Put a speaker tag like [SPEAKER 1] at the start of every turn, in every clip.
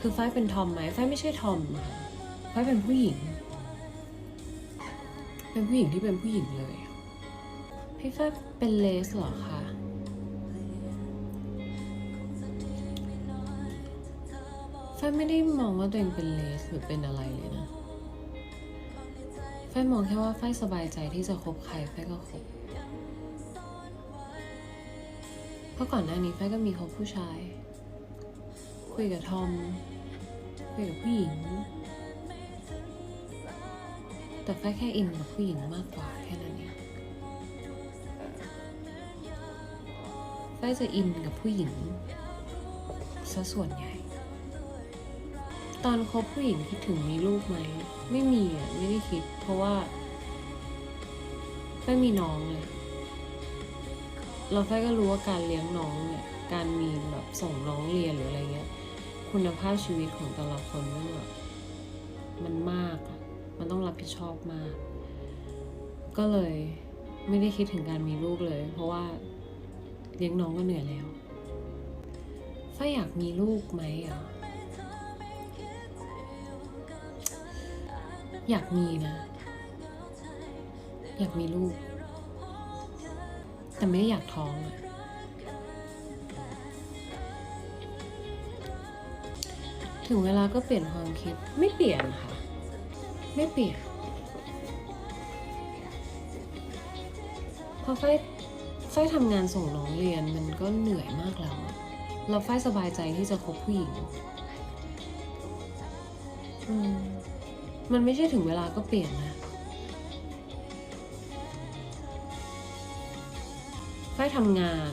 [SPEAKER 1] คือฝ้ายเป็นทอมไหมฝ้ายไม่ใช่ทอมค่ะฝ้ายเป็นผู้หญิง เป็นผู้หญิงที่เป็นผู้หญิงเลย พี่ฝ้ายเป็นเลสเหรอคะฝ้ายไม่ได้มองว่าตัวเองเป็นเลสหรือเป็นอะไรเลยนะฝ้ายมองแค่ว่าฝ้ายสบายใจที่จะคบใครฝ้ายก็คบเพราะก่อนหน้านี้ฝ้ายก็มีคบผู้ชายคุยกับทอม คุยกับผู้หญิง แต่ฝ้ายแค่อินกับผู้หญิงมากกว่าแค่นั้นเองฝ้ายจะอินกับผู้หญิงซะส่วนใหญ่ ตอนคบผู้หญิงคิดถึงมีลูกไหม ไม่มีอะ ไม่ได้คิด เพราะว่าฝ้ายมีน้องเลยเราฝ้ายก็รู้ว่าการเลี้ยงน้องเนี่ย การมีแบบส่งน้องเรียนหรืออะไรเงี้ย คุณภาพชีวิตของแต่ละคนมันแบบมันมาก มันต้องรับผิดชอบมาก ก็เลยไม่ได้คิดถึงการมีลูกเลย เพราะว่าเลี้ยงน้องก็เหนื่อยแล้วฝ้าอยากมีลูกไหมอะอยากมีนะ อยากมีลูก แต่ไม่ได้อยากท้องอะ ถึงเวลาก็เปลี่ยนความคิดไม่เปลี่ยนค่ะ ไม่เปลี่ยนเพราะไฟไฟทำงานส่งน้องเรียนมันก็เหนื่อยมากแล้วเราไฟสบายใจที่จะคบผู้หญิงมมันไม่ใช่ถึงเวลาก็เปลี่ยนนะฝ้ายทำงาน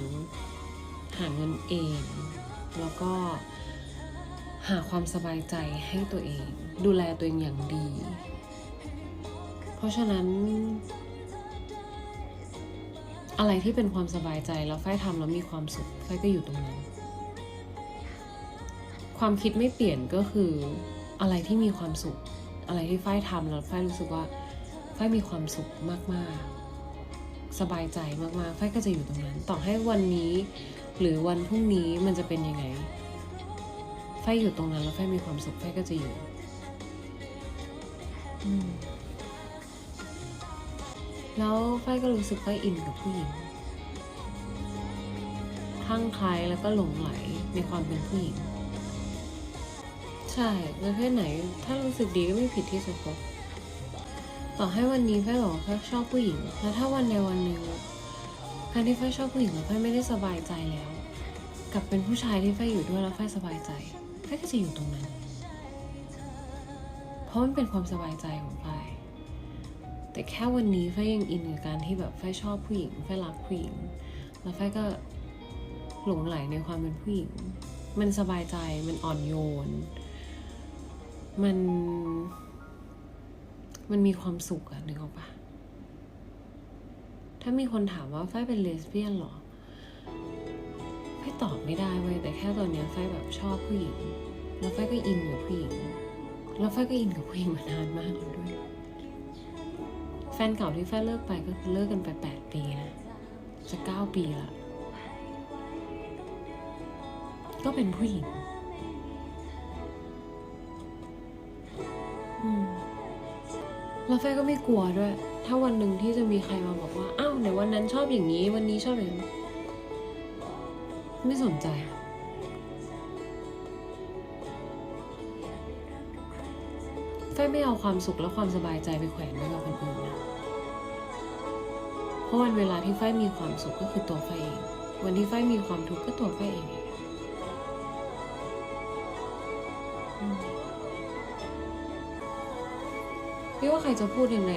[SPEAKER 1] หาเงินเอง แล้วก็ หาความสบายใจให้ตัวเอง ดูแลตัวเองอย่างดี เพราะฉะนั้น อะไรที่เป็นความสบายใจแล้วฝ้ายทำแล้วมีความสุขฝ้ายก็อยู่ตรงนั้น ความคิดไม่เปลี่ยนก็คืออะไรที่มีความสุข อะไรที่ฝ้ายทำแล้วฝ้ายรู้สึกว่าฝ้ายมีความสุขมากๆ สบายใจมากๆไฟก็จะอยู่ตรงนั้น ต่อให้วันนี้ หรือวันพรุ่งนี้มันจะเป็นยังไง ไฟอยู่ตรงนั้นแล้วไฟมีความสุขไฟก็จะอยู่อืมแล้วไฟก็รู้สึกไฟอินกับผู้หญิงคลั่งไคล้แล้วก็หลงไหลในความเป็นผู้หญิง ใช่ประเภทไหน ถ้ารู้สึกดีก็ไม่ผิดที่จะคบต่อให้วันนี้ไฟบอกว่าไฟชอบผู้หญิง แล้วถ้าวันใดวันหนึ่งการที่ไฟชอบผู้หญิงแล้วไฟไม่ได้สบายใจแล้ว กลับเป็นผู้ชายที่ไฟอยู่ด้วยแล้วไฟสบายใจไฟ ก็จะอยู่ตรงนั้น เพราะมันเป็นความสบายใจของไฟแต่แค่วันนี้ไฟยังอินกับการที่แบบไฟชอบผู้หญิงไฟรักผู้หญิง แล้วไฟก็หลงไหลในความเป็นผู้หญิง มันสบายใจมันอ่อนโยน มัน มันมีความสุขอะนึกออกปะถ้ามีคนถามว่าไฟเป็นเลสเบี้ยนเหรอ ตอบไม่ได้เว้ยแต่แค่ตอนเนี้ยไฟแบบชอบผู้หญิง แล้วไฟก็อินกับผู้หญิง แล้วไฟก็อินกับผู้หญิงมานานมากแล้วด้วย แฟนเก่าที่ไฟเลิกไปก็คือเลิกกันไปแปดปีนะจะเก้าปีละก็เป็นผู้หญิงแล้วไฟก็ไม่กลัวด้วย ถ้าวันหนึ่งที่จะมีใครมาบอกว่า อ้าวในวันนั้นชอบอย่างนี้ วันนี้ชอบอย่างนี้ ไม่สนใจไฟไม่เอาความสุขและความสบายใจไปแขวนไว้กับคนอื่นนะ เพราะวันเวลาที่ไฟมีความสุขก็คือตัวไฟเอง วันที่ไฟมีความทุกข์ก็ตัวไฟเองอืมพี่ว่าใครจะพูดยังไง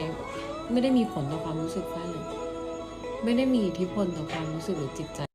[SPEAKER 1] ไม่ได้มีผลต่อความรู้สึกฝ้ายเลย ไม่ได้มีอิทธิพลต่อความรู้สึกหรือจิตใจ